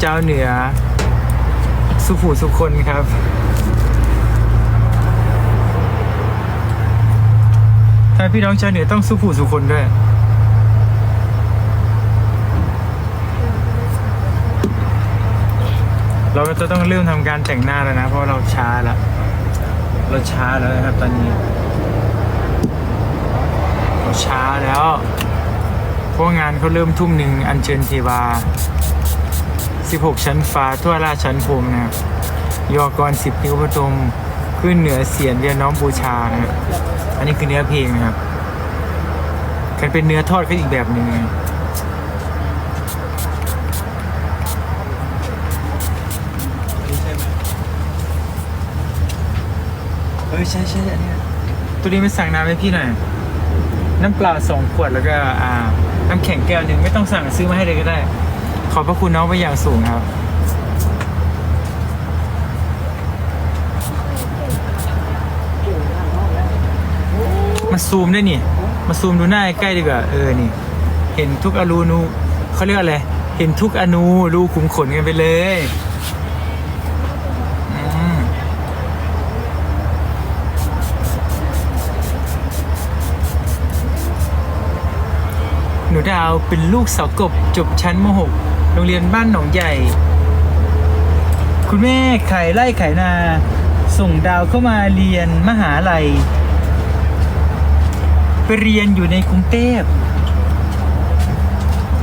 เจ้าเหนือ สุผูสุคนครับ ถ้าพี่น้องชาวเหนือต้องสุผูสุคนด้วย เราก็จะต้องเริ่มทำการแต่งหน้าแล้วนะ เพราะเราช้าแล้ว เราช้าแล้วนะครับตอนนี้ เราช้าแล้ว เพราะงานเขาเริ่มทุ่มหนึ่งอัญเชิญเทวา 16 ชั้นฟ้าทั่วราชชั้นภูมินะครับยอกรสิบนิ้วพระตมขึ้นเหนือเสียนเรียนน้อมบูชานะครับอันนี้คือเนื้อเพลงนะครับกันเป็นเนื้อทอดก็อีกแบบหนึ่งเออใช่ใช่อันเนี้ยตัวนี้ไปสั่งน้ำให้พี่หน่อยน้ำเปล่าสองขวดแล้วก็อ่าน้ำแข็งแก้วหนึ่งไม่ต้องสั่งซื้อมาให้เลยก็ได้ อบพระคุณน้องไปอย่างสูงครับ มาซูมได้นี่ มาซูมดูหน้าใกล้ดีกว่า เออ นี่ เห็นทุกอนูนูเขาเรียกอะไร เห็นทุกอนูรูขุมขนกันไปเลยหนูดาวเป็นลูกสาวกบจบชั้นม .6 รงเรียนบ้านหนองใหญ่ คุณแม่ขายไร่ขายนา ส่งดาวเข้ามาเรียนมหาลัย ไปเรียนอยู่ในกรุงเทพ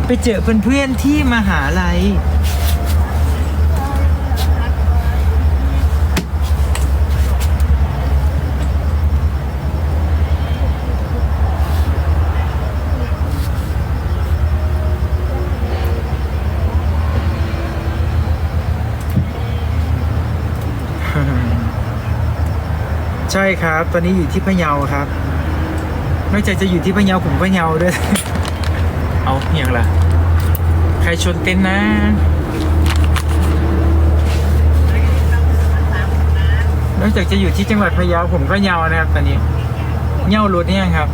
ไปเจอเพื่อนๆที่มหาลัย ใช่ครับ ตอนนี้อยู่ที่พะเยาครับ นอกจากจะอยู่ที่พะเยาผมก็เยาด้วย เอาเหียงล่ะ ใครชนเต็นนะ นอกจากจะอยู่ที่จังหวัดพะเยาผมก็เยานะครับ ตอนนี้เยารถเนี่ยครับ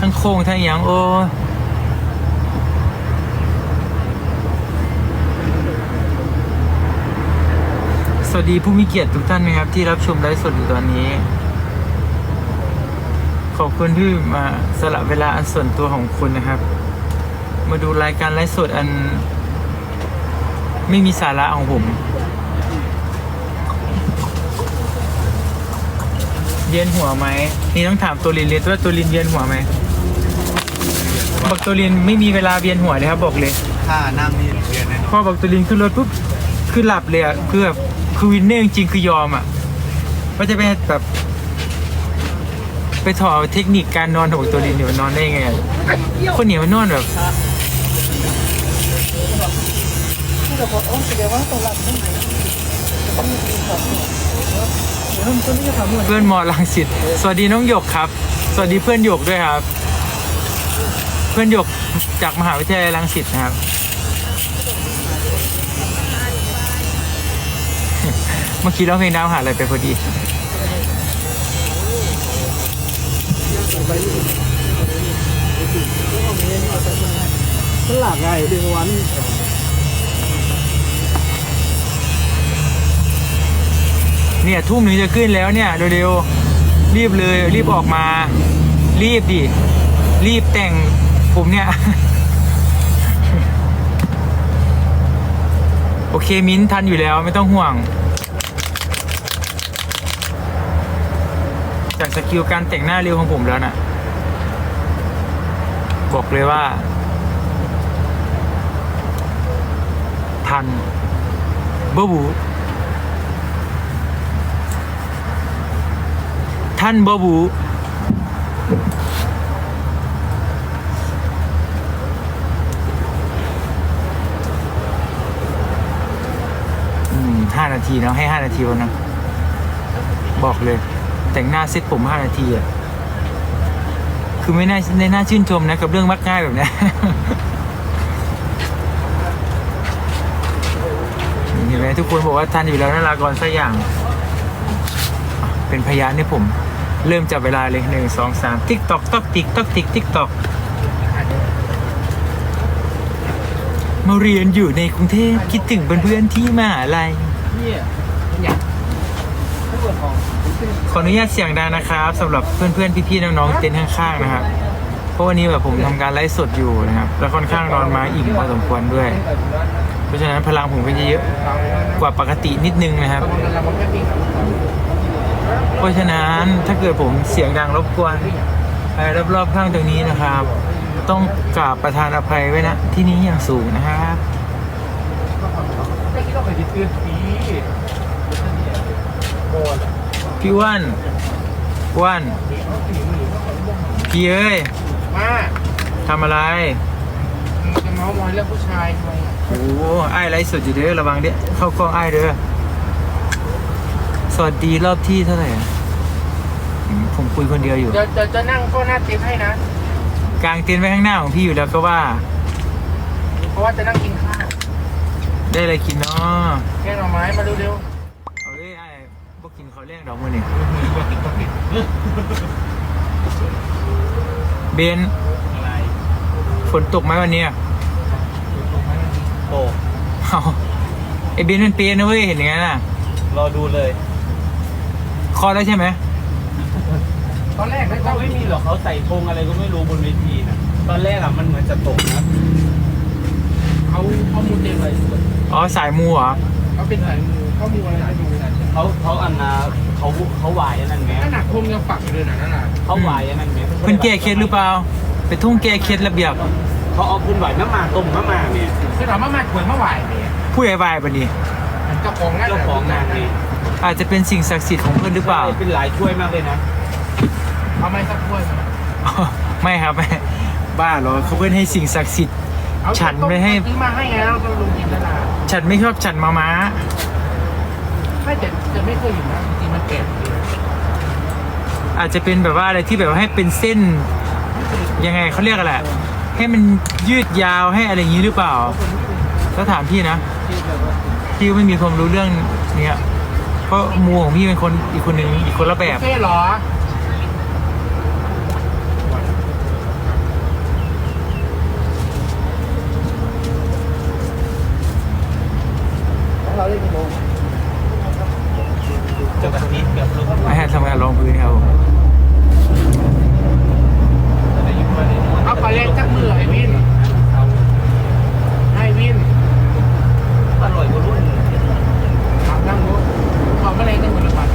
ทั้งโค้งทั้งเหียงโอ้ วัสดีผู้มีเกียรติทุกท่านนะครับ ที่รับชมไลฟ์สดอยู่ตอนนี้ ขอบคุณที่มาสละเวลาอันส่วนตัวของคุณนะครับ มาดูรายการไลฟ์สดอัน ไม่มีสาระของผมเวียนหัวไหมนี่ต้องถามตัวลินเลยว่าตัวลินเวียนหัวไหมบอกตัวลินไม่มีเวลาเวียนหัวเลยครับบอกเลยถ้านั่งนี่เรียนแน่นอนพอบอกตัวลินขึ้นรถปุ๊บคือหลับเลยอะคือแบบ คือวินเนอร์จริงๆคือยอมอะว่าจะไปแบบ ไปถอดเทคนิคการนอนของตัวลินเนี่ยมันอนได้ยังไงอะคนเหนียวมันนอนแบบ เพื่อนมอลังสิตสวัสดีน้องหยกครับ สวัสดีเพื่อนหยกด้วยครับ เพื่อนหยกจากมหาวิทยาลัยรังสิตนะครับ เมื่อกี้ร้องเพลงดาวหาอะไรไปพอดีตลาดไงเดือนวันเนี่ยทุ่มหนึ่งจะขึ้นแล้วเนี่ยเร็วๆรีบเลยรีบออกมา รีบดิรีบแต่งผมเนี่ย โอเคมิ้นท์ทันอยู่แล้วไม่ต้องห่วง จากสกิลการแต่งหน้าเร็วของผมแล้วนะ บอกเลยว่า ทันเบอร์บูท่านบอบูห้านาทีเนาะให้ห้านาทีวันนะบอกเลย แต่งหน้าเซ็ตผมห้านาทีอะคือไม่น่าไม่น่าชื่นชมนะกับเรื่องมักง่ายแบบนี้เห็นไหมทุกคนบอกว่าท่านอยู่แล้วนาลากรสักอย่าง เป็นพยานให้ผม เริ่มจับเวลาเลยหนึ่งสองสามติ๊กตอกตอกติ๊กตอกติ๊กติ๊กตอกมาเรียนอยู่ในกรุงเทพคิดถึงเพื่อนๆที่มหาลัยเนี่ยอยากผู้ปกครอง ขออนุญาตเสียงดังนะครับสำหรับเพื่อนๆพี่ๆน้องๆเต็นท์ข้างๆนะครับเพราะวันนี้แบบผมทำการไลฟ์สดอยู่นะครับแล้วค่อนข้างนอนมาอิ่มพอสมควรด้วย เพราะฉะนั้นพลังผมก็จะเยอะกว่าปกตินิดนึงนะครับ เพราะฉะนั้นถ้าเกิดผมเสียงดังรบกวนใครรอบๆข้างตรงนี้นะครับ ต้องกราบประธานอภัยไว้นะที่นี้อย่างสูงนะครับไม่คิดว่าเคยติดเตือนปีโบน พี่อ้วนอ้วนพี่เอ้ยมาทำอะไรจะเมาส์มอยเรื่องผู้ชายทำไมโอ้โหไอ้ายไลฟ์สดอยู่เด้อระวังเด้อเข้ากล้องไอ้ายเด้อสวัสดีรอบที่เท่าไหร่อะอืมผมคุยคนเดียวอยู่ เดี๋ยวเดี๋ยวจะนั่งก็หน้าเต็มให้นะกางเต็นท์ไว้ข้างหน้าของพี่อยู่แล้วก็ว่า เพราะว่าจะนั่งกินข้าวได้อะไรกินเนาะแกงหน่อไม้มาเร็วเดอกมือนี่ๆว่าติดก็ติดเบนอะไรฝนตกไหมวันเนี้ยโตเอาไอเบนมันเปียนะเว้ยเห็นอย่างนั้นน่ะ รอดูเลยคลอดแล้วใช่ไหมตอนแรกเขาเขาไม่มีหรอกเขาใส่ธงอะไรก็ไม่รู้บนเวทีนะตอนแรกอะมันเหมือนจะตกนะเขาเขามูเต็มเลยอ๋อสายมูเหรอเขาเป็นสายมูเขามูอะไรไม่รู้เขาเขาอันนา เขาเขาหวายอันนั้นไหมขนาดคงยังฝักอยู่เลยนะนั่นน่ะเขาหวายอันนั้นไหมเพิ่นแก้เคล็ดหรือเปล่า ไปทุ่งแก้เคล็ดระเบียบเขาเอาขึ้นไหวน้ำมาต้มน้ำมาเนี่ยคือถามว่ามาถวยเมื่อวานเนี่ยผู้ใหญ่บายปะนี่เจ้าของนั่นเจ้าของงานนี่อาจจะเป็นสิ่งศักดิ์สิทธิ์ของเพื่อนหรือเปล่า เป็นหลายช่วยมากเลยนะเอาไม้สักถ้วยมาอ๋อไม่ครับไม่บ้าเหรอเขาเพื่อนให้สิ่งศักดิ์สิทธิ์เอาฉันไม่ให้ซื้อมาให้ไงเราต้องลงกินตลาดฉันไม่ชอบฉันมาม้าไม่แต่จะ ไม่เคยอยู่นะจริงๆมันแก่ดีอาจจะเป็นแบบว่าอะไรที่แบบว่าให้เป็นเส้นยังไงเขาเรียกอะไรให้มันยืดยาวให้อะไรอย่างนี้หรือเปล่าถ้าถามพี่นะพี่ก็ไม่มีความรู้เรื่องเนี้ยเพราะมูของพี่เป็นคนอีกคนหนึ่งอีกคนละแบบบุฟเฟ่ต์เหรอเราเล่นกี่โมง เจ้ากระติดกับลูก ไม่ให้ทำงานรองพื้นครับผม เอาไปเล่นจักมือไอ้วินให้วิน อร่อยกว่ารุ่น ทำนั่งรถขอมาเล่นกันหมดเลยปัด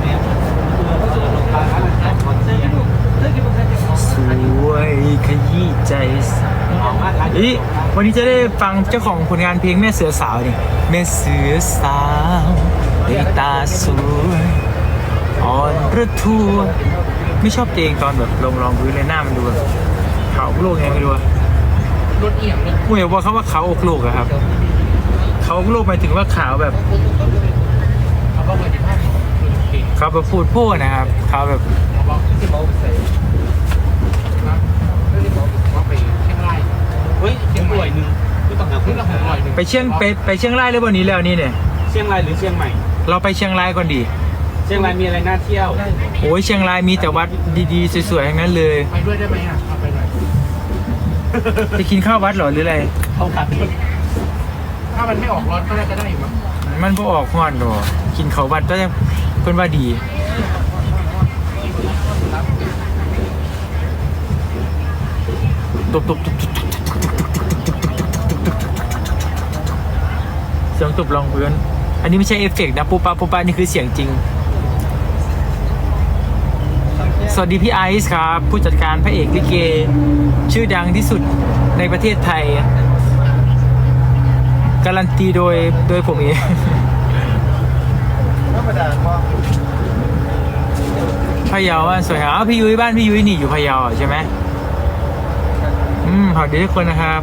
เนี่ยตัวเขาจะลงทางอะไรนะคอนเสิร์ต สวยขยี้ใจ ออกมาทาง อีวันนี้จะได้ ฟังเจ้าของผลงานเพลงแม่เสือสาวนี่แม่เสือสาวในตาสวยอ่อนระทัวไม่ชอบเพลงตอนแบบลงรองพื้นเลยหน้ามันดูแบบขาวโลกไงไม่รู้อะรถเอียงเลยกูอยากว่าเขาว่าขาวอกโลกอะครับขาวอกโลกหมายถึงว่าขาวแบบเอาบอกว่าจะพลาดของเพลงขาวแบบพูดโพ่นะครับขาวแบบเอาบอกที่บอกใส่นะเรื่องที่บอกว่าไปเชียงรายเฮ้ยเชียงรายหนึ่ง ไม่ต้องหาขึ้ขึ้นนละละหหกกร้ร้ออยยหนึ่งไปเชียงไปไปเชียงรายแล้ววันนี้แล้วนี่เนี่ยเชียงรายหรือเชียงใหม่ เราไปเชียงรายก่อนดี เชียงรายมีอะไรน่าเที่ยว โอ้ยเชียงรายมีแต่วัดดีๆสวยๆทั้งนั้นเลยไปด้วยได้ไหมอะเอาไปหน่อยไปกินข้าววัดเหรอหรืออะไรเขาขัดถ้ามันไม่ออกร้อนก็น่าจะได้อยู่มั้งมันพอออกห้อนหรอกินเขาววัดก็ยังเพิ่นว่าดี ตบตบตบตบ สียงตบรองพื้น อันนี้ไม่ใช่เอฟเฟกต์นะปุ๊บปะปุ๊บปะนี่คือเสียงจริง สวัสดีพี่ไอซ์ครับ ผู้จัดการพระเอกลิเก ชื่อดังที่สุดในประเทศไทย การันตีโดยโดยผมเองพะเยาบ้านสวยอ้าวพี่ยุ้ยบ้านพี่ยุ้ยนี่อยู่พะเยาใช่ไหมอืมสวัสดีทุกคนนะครับ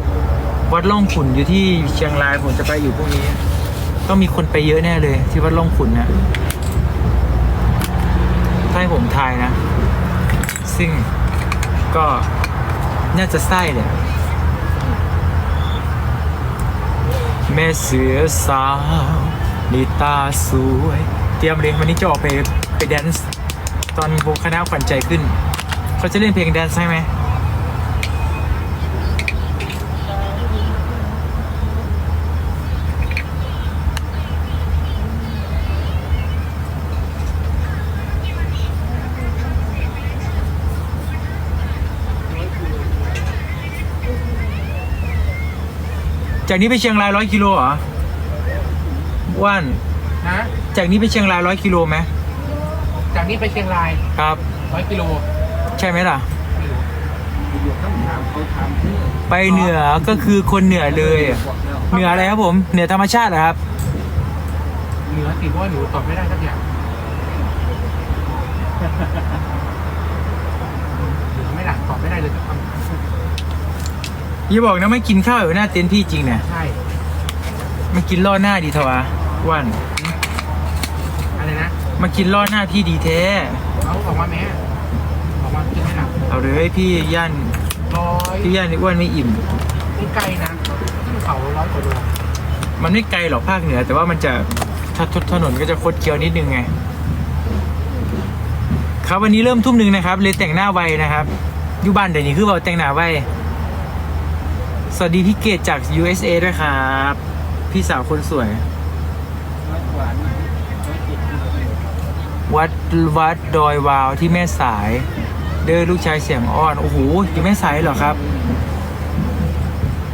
วัดล่องขุนอยู่ที่เชียงรายผมจะไปอยู่พรุ่งนี้ ต้องมีคนไปเยอะแน่เลย ที่วัดล่องขุนนะถ้าให้ผมทายนะ ซึ่งก็น่าจะไส้เลยแม่เสือสาวนีตาสวย เตรียมเลยวันนี้จะออกไปไปแดนซ์ตอนวงคณะขวัญใจขึ้น เขาจะเล่นเพลงแดนซ์ให้ไหม จากนี้ไปเชียงรายร้อยกิโลเหรอว่านนะจากนี้ไปเชียงรายร้อยกิโลไหมจากนี้ไปเชียงรายครับ ร้อยกิโลใช่ไหมล่ะไม่รู้อยู่ต้องถามเขาถามชื่อไปเหนือก็คือคนเหนือเลยอะเหนืออะไรครับผมเหนือธรรมชาติเหรอครับ เหนือสิเพราะว่าหนูตอบไม่ได้สักอย่างเหนือไม่หลักตอบไม่ได้เลยสักคำ อย่าบอกนะไม่กินข้าวอยู่หน้าเต็นท์พี่จริงเนี่ยใช่ มากินล่อหน้าดีเถอะวะว่านอะไรนะ มากินล่อหน้าพี่ดีแท้ เอาออกมาแม่ออกมากินไม่หลักเอาเลยพี่ย่านร้อยพี่ย่านนี่อ้วนไม่อิ่มนี่ไกลนะขึ้นเขาร้อยกว่าโลมันไม่ไกลหรอกภาคเหนือ แต่ว่ามันจะถถถนนก็จะคดเคี้ยวนิดนึงไง ครับวันนี้เริ่มทุ่มหนึ่งนะครับ เลยแต่งหน้าไวนะครับอยู่บ้านเดี๋ยวนี้คือเราแต่งหน้าไว สวัสดีพี่เกดจาก USA ด้วยครับ พี่สาวคนสวย วัดวัดดอยวาวที่แม่สาย เด้อลูกชายเสียงอ้อน โอ้โหอยู่แม่สายเหรอครับ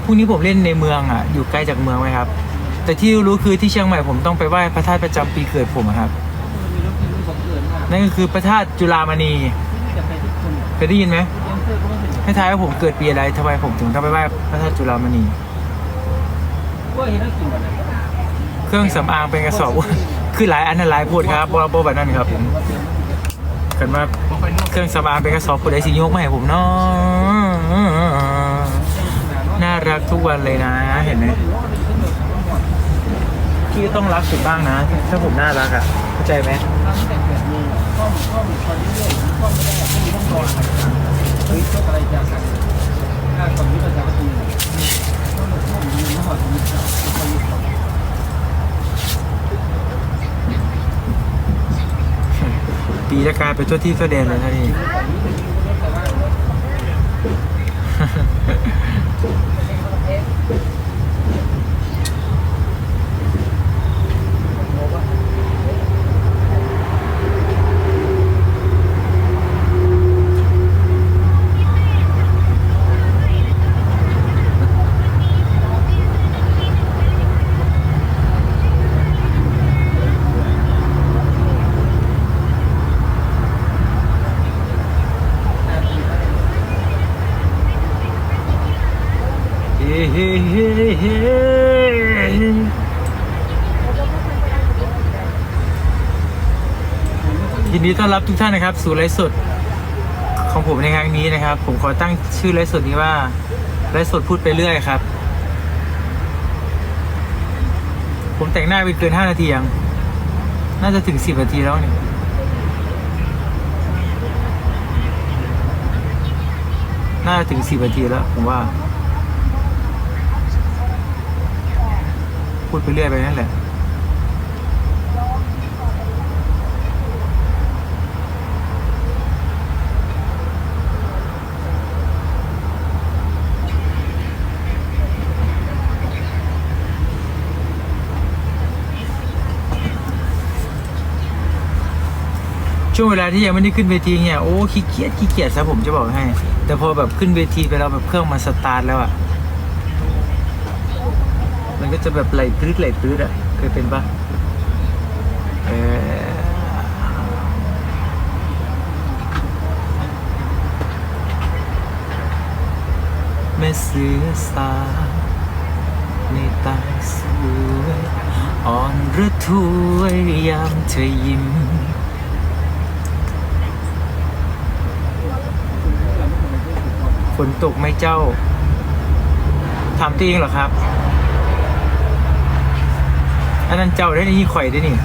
พรุ่งนี้ผมเล่นในเมืองอะ อยู่ใกล้จากเมืองไหมครับ แต่ที่รู้คือที่เชียงใหม่ผมต้องไปไหว้พระธาตุประจำปีเกิดผมครับ นั่นก็คือพระธาตุจุฬามณีเคยได้ยินไหม ให้ทายว่าผมเกิดปีอะไรทำไมผมถึงต้องไปไหว้พระธาตุจุฬามณี เครื่องสำอางเป็นกระสอบ คือหลายอันนั้นหลายพูดครับบอบแบบนั้นครับกันว่าบ่ค่อยนุ่มเครื่องสำอางเป็นกระสอบผู้ใดสิยกมาให้ผมเนาะน่ารักทุกวันเลยนะ เห็นไหมพี่ต้องรักสุดบ้างนะ ถ้าผมน่ารักอะเข้าใจไหม ตั้งแต่แปดโมงก็ก็มีคนเรื่อยๆก็ไม่ได้ไม่มีต้องรออะกันเฮ้ยอะไรจะกันถ้าตอนนี้ก็จะก็คือก็หลบห้องมีน้ำหอมมีเสาก็มีเสาปีจะกายเป็นตัวที่ตัวแดนเลยท่านี้ เฮ้เฮ้เฮ้เฮ้ยินดีต้อน รับทุกท่านนะครับ สู่ไลฟ์สดของผมในครั้งนี้นะครับ ผมขอตั้งชื่อไลฟ์สดนี้ว่าไลฟ์สดพูดไปเรื่อยครับ ผมแต่งหน้าไปเกินห้านาทียังน่าจะถึงสิบนาทีแล้วเนี่ยน่าจะถึงสิบนาทีแล้วผมว่า พูดไปเรื่อยไปนั่นแหละ ช่วงเวลาที่ยังไม่ได้ขึ้นเวทีเนี่ยโอ้ขี้เกียจขี้เกียจซะผมจะบอกให้ แต่พอแบบขึ้นเวทีไปแล้วแบบเครื่องมันสตาร์ทแล้วอะมันก็จะแบบไหลปลื้ดไหลปลื้ดอะเคยเป็นปะเออแม่เสือสาวในตาสวยอ่อนระทวยยามเธอยิ้ม ฝนตกไหมเจ้าถามตัวเองเหรอครับ อันนั้นเจ้าได้นี่ข่อยได้นี่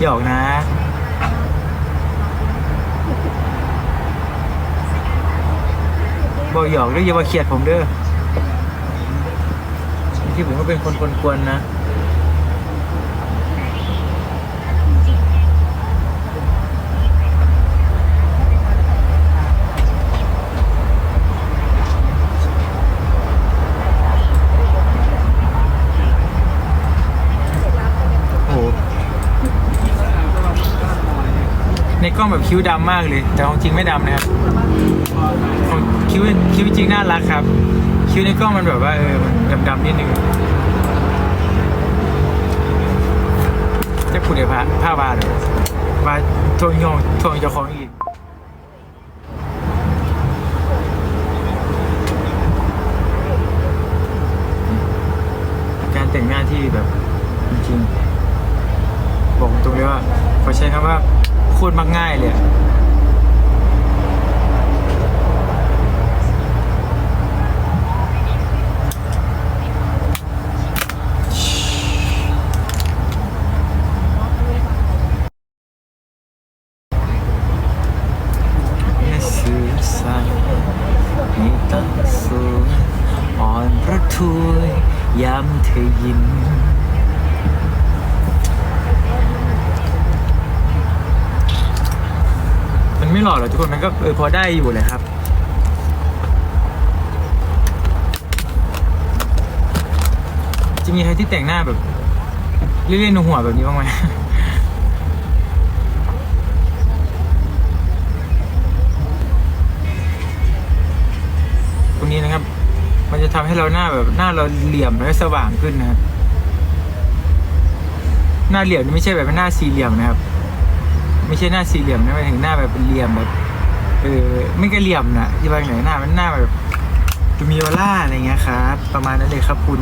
หยอกนะ บอกหยอกด้วยอย่ามาเขียดผมเด้อที่ผมก็เป็นคนกวนๆนะ ในกล้องแบบคิ้วดำมากเลย แต่ของจริงไม่ดำนะครับของคิ้วคิ้วจริงน่ารักครับ คิ้วในกล้องมันแบบว่าเออมันดำๆนิดนึงจะพูดเดี๋ยวผ้าผ้าบาเลยว่าทวงยองทวงเจ้าของอีกการแต่งหน้าที่แบบจริงๆบอกตรงเลยว่าขอใช้คำว่า ตรมักง่ายเลยอะ ออพอได้อยู่เลยครับ จะมีใครที่แต่งหน้าแบบเล่นๆในหัวแบบนี้บ้างไหมตรงนี้นะครับ มันจะทำให้เราหน้าแบบหน้าเราเหลี่ยมและสว่างขึ้นนะครับหน้าเหลี่ยมนี่ไม่ใช่แบบเป็นหน้าสี่เหลี่ยมนะครับ ไม่ใช่หน้าสี่เหลี่ยมนะหมายถึงหน้าแบบเป็นเหลี่ยมแบบ เออไม่กระเหลี่ยมนะที่ว่าไหนหน้ามันหน้าแบบดูมีออร่าอะไรเงี้ยครับ ประมาณนั้นเลยครับคุณ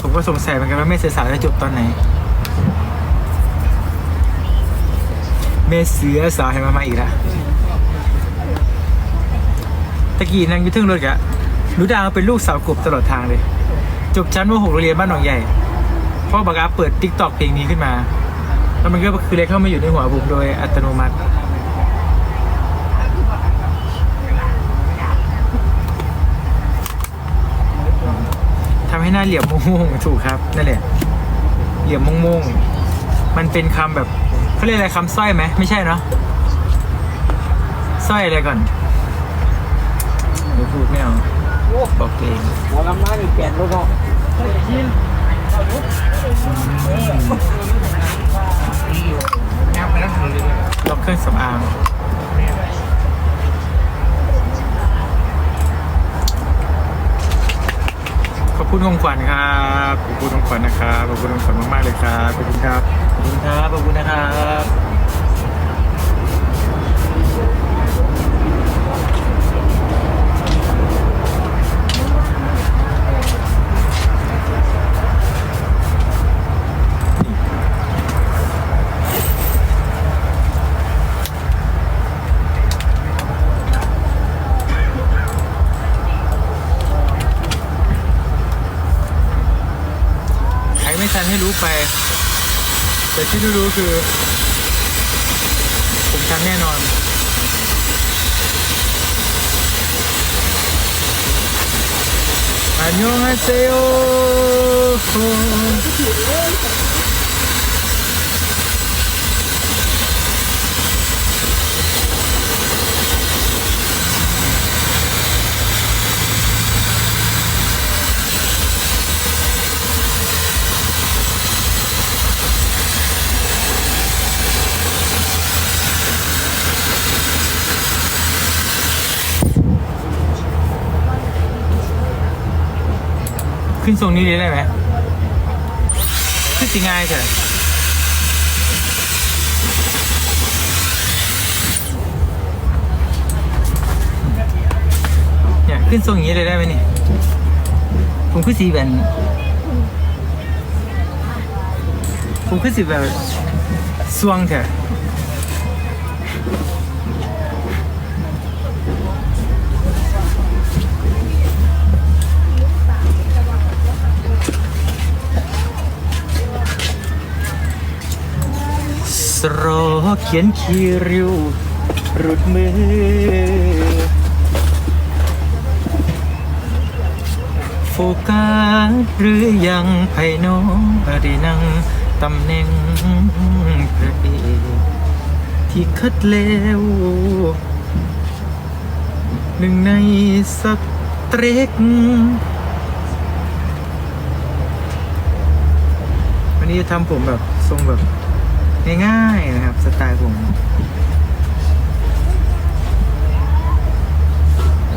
ผมก็สงสัยเหมือนกันว่าเมสเสสาจะจบตอนไหนเมสเสือสาวให้มามาอีกแล้วตะกี้นางยุทึ่งรถกะหนูดาวเป็นลูกสาวกบตลอดทางเลย จบชั้นมหกโรงเรียนบ้านหนองใหญ่พ่อบักอาเปิดติ๊กตอกเพลงนี้ขึ้นมา แล้วมันก็คือเลยเข้ามาอยู่ในหัวผมโดยอัตโนมัติ ทำให้หน้าเหลี่ยมโม่งๆถูกครับนั่นแหละเหลี่ยมโม่งๆมันเป็นคำแบบเขาเรียกอะไรคำสร้อยไหมไม่ใช่เนาะสร้อยอะไรก่อนไม่พูดไม่เอาบอกเองหัวลำน้านี่เปลี่ยนรถเนาะงานไปแล้วทำเลยล็อกเครื่องสำอาง ขอบคุณของขวัญครับขอบคุณของขวัญนะครับขอบคุณของขวัญมากๆเลยครับขอบคุณครับขอบคุณครับขอบคุณนะครับ ไป แต่ที่รู้ๆคือ ผมทำแน่นอน อันยองฮาเซโอ ทรงนี้เลยได้ไหมขึ้นสิง่ายเถอะเนี่ยขึ้นทรงอย่างนี้เลยได้ไหมนี่ผมขึ้นสีแบบผมขึ้นสีแบบสวงเถอะ สโรเขียนคิริวรุดมือ โฟกัสหรือยังไผ่น้องได้นั่งตำแหน่งพระเอกที่คัดแล้วหนึ่งในสักเตรกวันนี้จะทำผมแบบทรงแบบ ง่ายๆนะครับ สไตล์ผม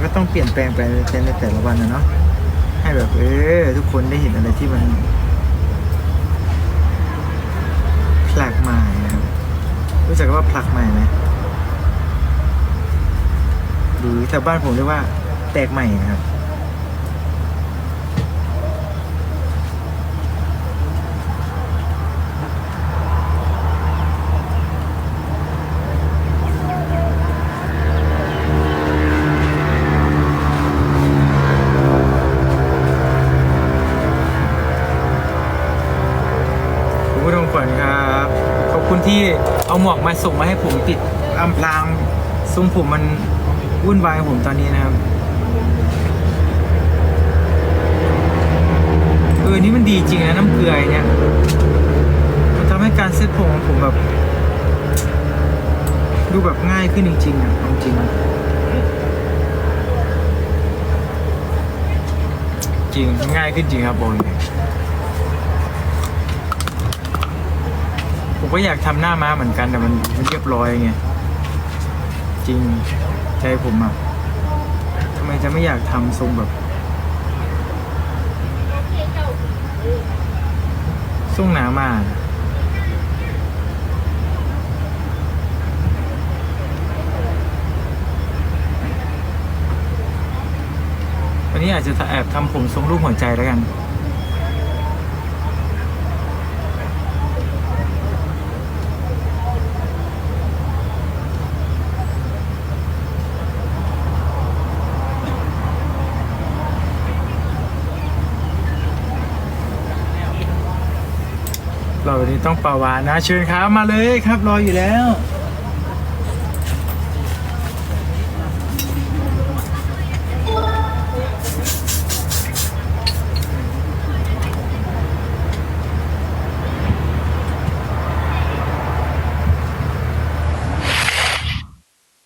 ก็ต้องเปลี่ยนแปลงไปในแต่ละวันนะเนาะให้แบบเออทุกคนได้เห็นอะไรที่มันแปลกใหม่นะครับรู้จักว่าแปลกใหม่ไหมหรือแถวบ้านผมเรียกว่าแตกใหม่นะครับ คุณผู้ชมขวัญครับ ขอบคุณที่เอาหมวกมาส่งมาให้ผมติดอำพรางทรงผมมันวุ่นวายผมตอนนี้นะครับ เออ นี่มันดีจริงนะน้ำเกลือเนี่ย มันทำให้การเซ็ตผมของผมแบบ ดูแบบง่ายขึ้นจริงๆอะเอาจริงจริงง่ายขึ้นจริงครับบอล ก็อยากทำหน้าม้าเหมือนกันแต่มันมันเรียบร้อยไงจริงใจผมอะทำไมจะไม่อยากทำทรงแบบทรงหนามาวันนี้อาจจะแอบทำผมทรงรูปหัวใจแล้วกัน วันนี้ต้องปาวานนะเชิญครับมาเลยครับรออยู่แล้ว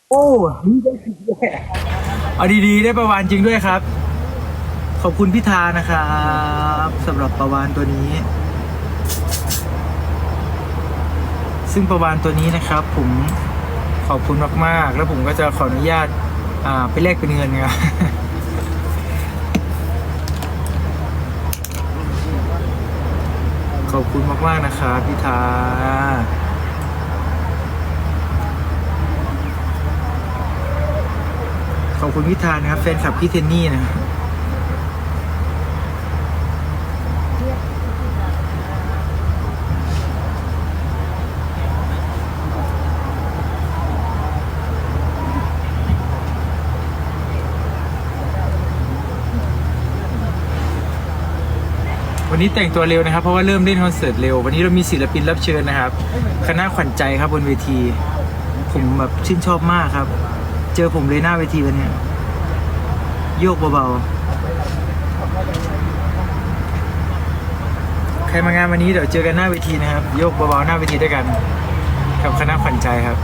โอ้นี่ได้ผิด้วยเอาดีๆ ได้ประวานจริงด้วยครับ ขอบคุณพิธานะครับสำหรับประวานตัวนี้ ซึ่งประวานตัวนี้นะครับผมขอบคุณมากๆ แล้วผมก็จะขออนุญาตาไปแลกเป็นเงินครับขอบคุณมากๆนะครับพิธาขอบคุณพิธานะครับแฟนคลับพี่เทนนี่นะครับ วันนี้แต่งตัวเร็วนะครับ เพราะว่าเริ่มเล่นคอนเสิร์ตเร็ว วันนี้เรามีศิลปินรับเชิญนะครับ คณะขวัญใจครับบนเวที ผมแบบชื่นชอบมากครับ เจอผมเลยหน้าเวทีวันนี้โยกเบาๆ ใครมางานวันนี้เดี๋ยวเจอกันหน้าเวทีนะครับ โยกเบาๆหน้าเวทีด้วยกัน กับคณะขวัญใจครับ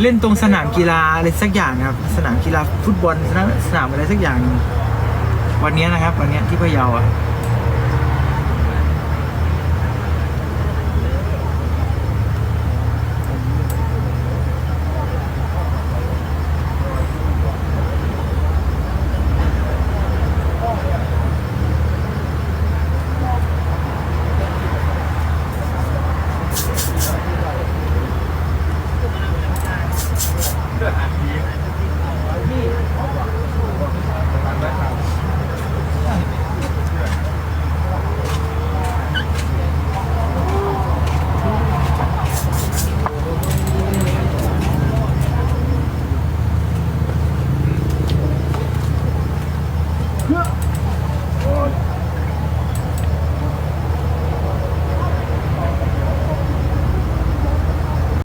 เล่นตรงสนามกีฬาอะไรสักอย่างครับ สนามกีฬาฟุตบอลสนามสนามอะไรสักอย่างนึง วันนี้นะครับ วันนี้ที่พะเยาอะ